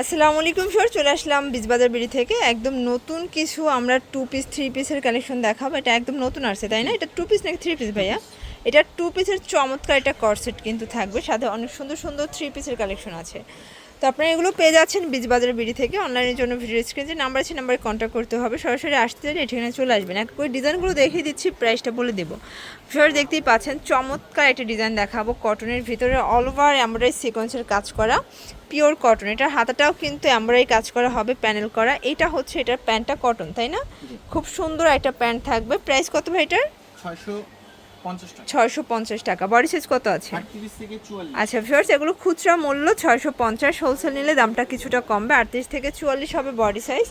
আসসালামু আলাইকুম সর, চলে আসলাম বিজবাজার বিড়ি থেকে। একদম নতুন কিছু আমরা টু পিস থ্রি পিসের কালেকশন দেখাবো। এটা একদম নতুন আসছে, তাই না? এটা টু পিস নাকি থ্রি পিস ভাইয়া? এটা টু পিসের চমৎকার এটা করসেট কিন্তু থাকবে সাথে অনেক সুন্দর সুন্দর থ্রি পিসের কালেকশন আছে। তো আপনারা এগুলো পেয়ে যাচ্ছেন বীজবাজার বিড়ি থেকে। অনলাইনের জন্য ভিডিও স্ক্রিনে নাম্বার আছে নাম্বারে কন্ট্যাক্ট করতে হবে। সরাসরি আসতে চাইলে এখানে চলে আসবেন। এক করে ডিজাইনগুলো দেখিয়ে দিচ্ছি প্রাইসটা বলে দেবো। সরাসরি দেখতেই পাচ্ছেন চমৎকার একটা ডিজাইন দেখাবো কটনের ভিতরে। অল ওভার এমব্রয়ডারি সিকোয়েন্সের কাজ করা পিওর কটন এটার হাতাটাও কিন্তু এমব্রয়ডারি কাজ করা হবে প্যানেল করা। এটা হচ্ছে এটার প্যান্টটা কটন তাই না? খুব সুন্দর একটা প্যান্ট থাকবে। প্রাইস কত ভাই এটার? ছয়শো পঞ্চাশ ছয়শো পঞ্চাশ টাকা। বডি সাইজ কত আছে? আচ্ছা ভিউয়ার্স এগুলো খুচরা মূল্য ছয়শো পঞ্চাশ। হোলসেল নিলে দামটা কিছুটা কমবে। আটত্রিশ থেকে চুয়াল্লিশ হবে বডি সাইজ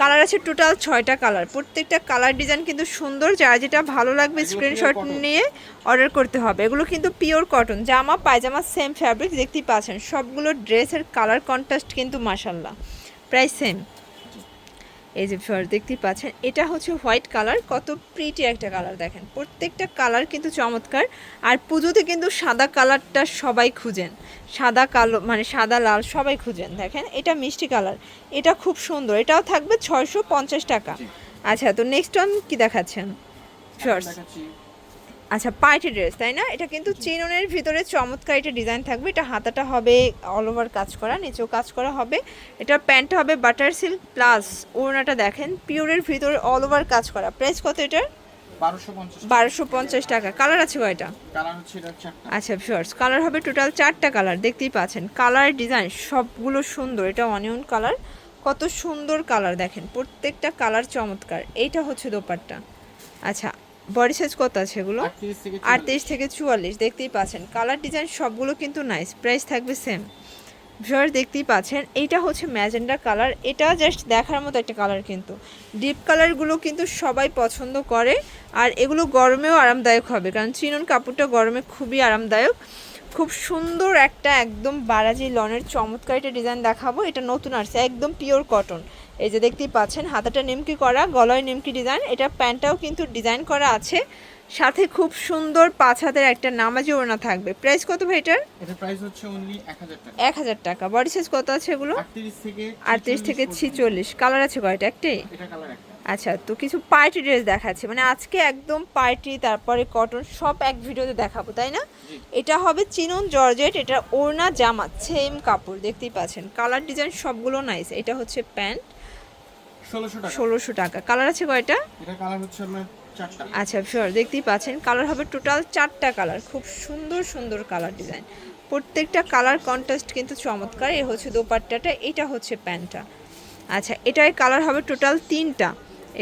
কালার আছে টোটাল ছয়টা কালার প্রত্যেকটা কালার ডিজাইন কিন্তু সুন্দর। যার যেটা ভালো লাগবে স্ক্রিনশট নিয়ে অর্ডার করতে হবে। এগুলো কিন্তু পিওর কটন জামা পায়জামা সেম ফ্যাব্রিক দেখতেই পাচ্ছেন। সবগুলো ড্রেসের কালার কন্ট্রাস্ট কিন্তু মাসাল্লাহ প্রায় সেম এই যে ফিওর দেখতেই পাচ্ছেন এটা হচ্ছে হোয়াইট কালার কত প্রিটি একটা কালার দেখেন। প্রত্যেকটা কালার কিন্তু চমৎকার আর পুজোতে কিন্তু সাদা কালারটা সবাই খুঁজেন। সাদা কালো মানে সাদা লাল সবাই খুঁজেন দেখেন? এটা মিষ্টি কালার এটা খুব সুন্দর এটাও থাকবে ছয়শো পঞ্চাশ টাকা। আচ্ছা তো নেক্সট ওয়ান কি দেখাচ্ছেন? শর্টস দেখাচ্ছি। আচ্ছা পাইটি ড্রেস তাই না? এটা কিন্তু চিননের ভিতরে চমৎকার একটা ডিজাইন থাকবে। এটা হাতাটা হবে অল ওভার কাজ করা নিচেও কাজ করা হবে। এটা প্যান্টটা হবে বাটার সিল্ক প্লাস ওড়নাটা দেখেন পিওরের ভিতরে অল ওভার কাজ করা। প্রাইস কত এটার? বারোশো পঞ্চাশ টাকা। কালার আছে কয়টা? এটা আচ্ছা শর্টস কালার হবে টোটাল চারটা কালার দেখতেই পাচ্ছেন। কালার ডিজাইন সবগুলো সুন্দর এটা অনিয়ন কালার কত সুন্দর কালার দেখেন প্রত্যেকটা কালার চমৎকার। এইটা হচ্ছে দোপাট্টা। আচ্ছা বডি সাইজ কত আছে এগুলো? আটত্রিশ থেকে চুয়াল্লিশ। দেখতেই পাচ্ছেন। কালার ডিজাইন সবগুলো কিন্তু নাইস প্রাইস থাকবে সেম ভিউয়ার দেখতেই পাচ্ছেন এইটা হচ্ছে ম্যাজেন্ডা কালার। এটা জাস্ট দেখার মতো একটা কালার কিন্তু। ডিপ কালারগুলো কিন্তু সবাই পছন্দ করে আর এগুলো গরমেও আরামদায়ক হবে কারণ চিনন কাপড়টা গরমে খুবই আরামদায়ক। খুব সুন্দর একটা একদম বারাজি লনের চমৎকার একটা ডিজাইন দেখাবো। এটা নতুন আসছে একদম পিওর কটন এই যে দেখতেই পাচ্ছেন হাতাটা নিমকি করা গলায় নিমকি ডিজাইন। এটা প্যান্টটাও কিন্তু ডিজাইন করা আছে। সাথে খুব সুন্দর পাঁচ হাতের একটা নামাজি ওড়না থাকবে। প্রাইস কত ভাই এটার? এটা প্রাইস হচ্ছে অনলি এক হাজার টাকা। বডি সাইজ কত আছে এগুলো? আটত্রিশ থেকে আটত্রিশ থেকে 46 ছিচল্লিশ। কালার আছে কয়টা? একটাই এটা কালার একটা। আচ্ছা তো কিছু পার্টি ড্রেস দেখাচ্ছে। মানে আজকে একদম পার্টি তারপরে কটন সব এক ভিডিওতে দেখাবো তাই না? এটা হবে চিনন জর্জেট এটা ওড়না জামা সেম কাপড় দেখতেই পাচ্ছেন। কালার ডিজাইন সবগুলো নাইস এটা হচ্ছে প্যান্ট ষোলোশো টাকা। কালার আছে কয়টা? আচ্ছা শিওর দেখতেই পাচ্ছেন। কালার হবে টোটাল চারটা কালার খুব সুন্দর সুন্দর কালার ডিজাইন প্রত্যেকটা কালার কন্ট্রাস্ট কিন্তু চমৎকার। এ হচ্ছে দোপাট্টাটা এটা হচ্ছে প্যান্টটা আচ্ছা এটার কালার হবে টোটাল তিনটা।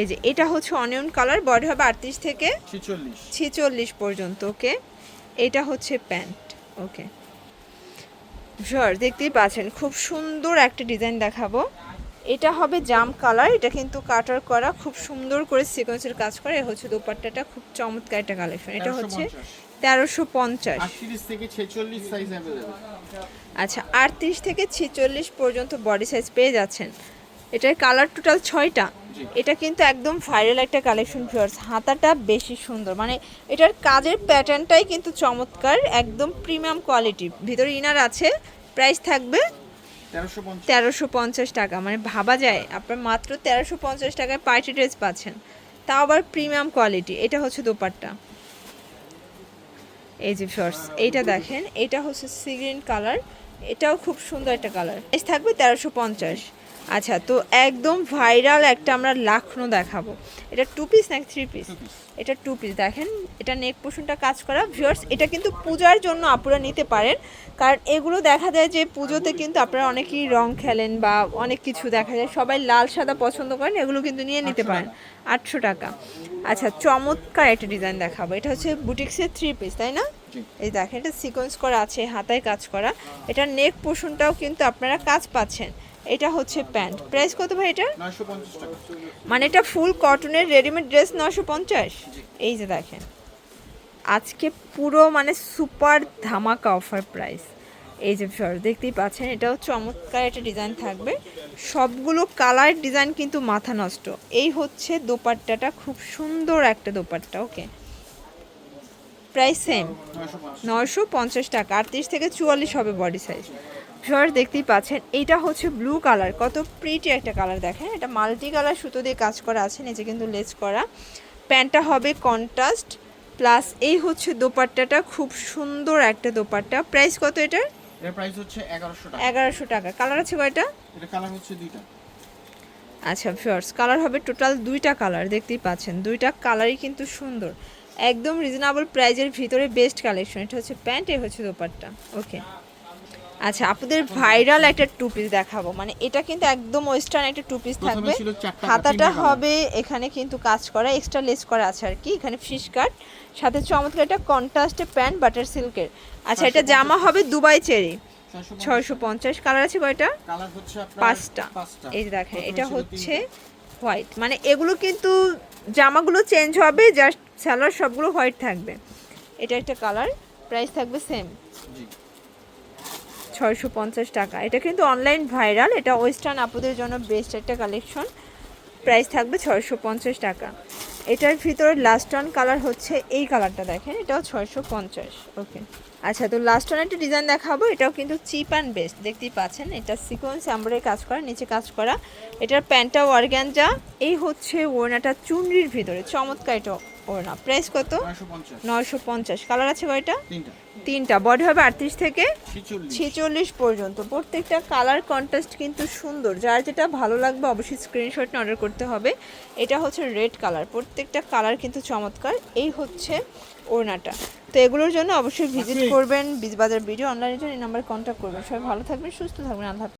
এই যে এটা হচ্ছে অনিয়ন কালার বডি হবে আটত্রিশ থেকে ছিচল্লিশ। ছেচল্লিশ পর্যন্ত ওকে? এটা হচ্ছে প্যান্ট ওকে? শিওর দেখতেই পাচ্ছেন খুব সুন্দর একটা ডিজাইন দেখাবো। এটা হবে জাম কালার এটা কিন্তু কাটার করা খুব সুন্দর করে সিকোয়েন্সের কাজ করে হচ্ছে দোপাট্টাটা খুব চমৎকার একটা কালেকশন। এটা হচ্ছে তেরোশো পঞ্চাশ। থেকে ছেচল্লিশ সাইজ আচ্ছা আটত্রিশ থেকে ছেচল্লিশ পর্যন্ত বডি সাইজ পেয়ে যাচ্ছেন। এটার কালার টোটাল ছয়টা। এটা কিন্তু একদম ভাইরাল একটা কালেকশন ফিওর্স হাতাটা বেশি সুন্দর। মানে এটার কাজের প্যাটার্নটাই কিন্তু চমৎকার একদম প্রিমিয়াম কোয়ালিটি ভিতরে ইনার আছে প্রাইস থাকবে তেরোশো পঞ্চাশ। টাকা। মানে ভাবা যায় আপনার মাত্র তেরোশো পঞ্চাশ টাকায় পার্টি ড্রেস পাচ্ছেন। তাও আবার প্রিমিয়াম কোয়ালিটি এটা হচ্ছে দোপাট্টা। এই যে শর্টস এইটা দেখেন। এটা হচ্ছে সি গ্রিন কালার এটাও খুব সুন্দর একটা কালার প্রাইস থাকবে তেরোশো পঞ্চাশ। আচ্ছা তো একদম ভাইরাল একটা আমরা লাখনো দেখাবো। এটা টু পিস নাকি থ্রি পিস এটা টু পিস দেখেন এটা নেক পোষণটা কাজ করা। ভিউয়ার্স এটা কিন্তু পূজার জন্য আপনারা নিতে পারেন। কারণ এগুলো দেখা যায় যে পুজোতে কিন্তু আপনারা অনেকেই রং খেলেন বা অনেক কিছু দেখা যায়। সবাই লাল সাদা পছন্দ করেন এগুলো কিন্তু নিয়ে নিতে পারেন। আটশো টাকা। আচ্ছা চমৎকার একটা ডিজাইন দেখাবো। এটা হচ্ছে বুটিক্সের থ্রি পিস তাই না? এই দেখেন এটা সিকোয়েন্স করা আছে হাতায় কাজ করা। এটা নেক পোষণটাও কিন্তু আপনারা কাজ পাচ্ছেন। এটা হচ্ছে প্যান্ট। প্রাইস কত ভাই এটা? মানে এটা ফুল কটনের রেডিমেড ড্রেস নশো পঞ্চাশ? এই যে দেখেন। আজকে পুরো মানে সুপার ধামাকা অফার প্রাইস এই যে সর দেখতেই পাচ্ছেন এটাও চমৎকার একটা ডিজাইন থাকবে। সবগুলো কালার ডিজাইন কিন্তু মাথা নষ্ট। এই হচ্ছে দোপাট্টাটা খুব সুন্দর একটা দোপাট্টা ওকে প্রাইস সেম নশো পঞ্চাশ। টাকা। আটত্রিশ থেকে চুয়াল্লিশ হবে বডি সাইজ ভিউয়ার দেখতেই পাচ্ছেন এইটা হচ্ছে ব্লু কালার কত প্রিটি একটা কালার দেখেন। এটা মাল্টি কালার সুতো দিয়ে কাজ করা আছে নিচে কিন্তু লেস করা। প্যান্টটা হবে কন্ট্রাস্ট প্লাস এই হচ্ছে দোপাট্টাটা খুব সুন্দর একটা দোপাট্টা। প্রাইস কত এটার? এর প্রাইস হচ্ছে এগারোশো টাকা। এগারোশো টাকা। কালার আছে কয়টা? এটা কালার হচ্ছে দুইটা। আচ্ছা ফিয়ার্স কালার হবে টোটাল দুইটা কালার দেখতেই পাচ্ছেন। দুইটা কালারই কিন্তু সুন্দর। একদম রিজনেবল প্রাইজের ভিতরে বেস্ট কালেকশন এটা হচ্ছে প্যান্ট এ হচ্ছে দোপাট্টা। ওকে আচ্ছা আপনাদের ভাইরাল একটা টু পিস দেখাবো। মানে এটা কিন্তু একদম ওয়েস্টার্ন একটা টু পিস থাকবে। হাতাটা হবে এখানে কিন্তু কাজ করা এক্সট্রা লেস করা আছে আর কি। এখানে ফিশ কাট সাথে চমৎকার একটা কন্ট্রাস্টে প্যান্ট বাটার সিল্কের আচ্ছা এটা জামা হবে দুবাই চেরি। ছয়শো পঞ্চাশ। কালার আছে কয়টা? পাঁচটা। এই দেখেন এটা হচ্ছে হোয়াইট মানে এগুলো কিন্তু জামাগুলো চেঞ্জ হবে জাস্ট স্যালোয়ার সবগুলো হোয়াইট থাকবে। এটা একটা কালার প্রাইস থাকবে সেম জি। ছয়শো পঞ্চাশ টাকা। এটা কিন্তু অনলাইন ভাইরাল এটা ওয়েস্টার্ন আপুদের জন্য বেস্ট একটা কালেকশন প্রাইস থাকবে ছয়শো পঞ্চাশ টাকা। এটার ভিতরে লাস্ট অন কালার হচ্ছে এই কালারটা দেখেন, এটাও ছয়শো পঞ্চাশ। ওকে আচ্ছা তো লাস্ট অন একটা ডিজাইন দেখাবো এটাও কিন্তু চিপ অ্যান্ড বেস্ট দেখতেই পাচ্ছেন। এটা সিকোয়েন্স এমব্রয়ডারি কাজ করা নিচে কাজ করা। এটার প্যান্টটা অর্গ্যানজা এই হচ্ছে ওড়নাটা চুনরির ভিতরে চমৎকার এটা ওড়না। প্রাইস কত? নয়শো পঞ্চাশ। কালার আছে কয়টা? তিনটা। বডি হবে আটত্রিশ থেকে ছিচল্লিশ। ছেচল্লিশ পর্যন্ত। প্রত্যেকটা কালার কন্ট্রাস্ট কিন্তু সুন্দর। যার যেটা ভালো লাগবে অবশ্যই স্ক্রিনশট অর্ডার করতে হবে। এটা হচ্ছে রেড কালার প্রত্যেকটা কালার কিন্তু চমৎকার। এই হচ্ছে ওড়নাটা। তো এগুলোর জন্য অবশ্যই ভিজিট আপনি- করবেন বিজবাজার ভিডিও অনলাইনের জন্য এই নাম্বারে কন্ট্যাক্ট করবেন। সবাই ভালো থাকবেন সুস্থ থাকবেন আল্লাহ।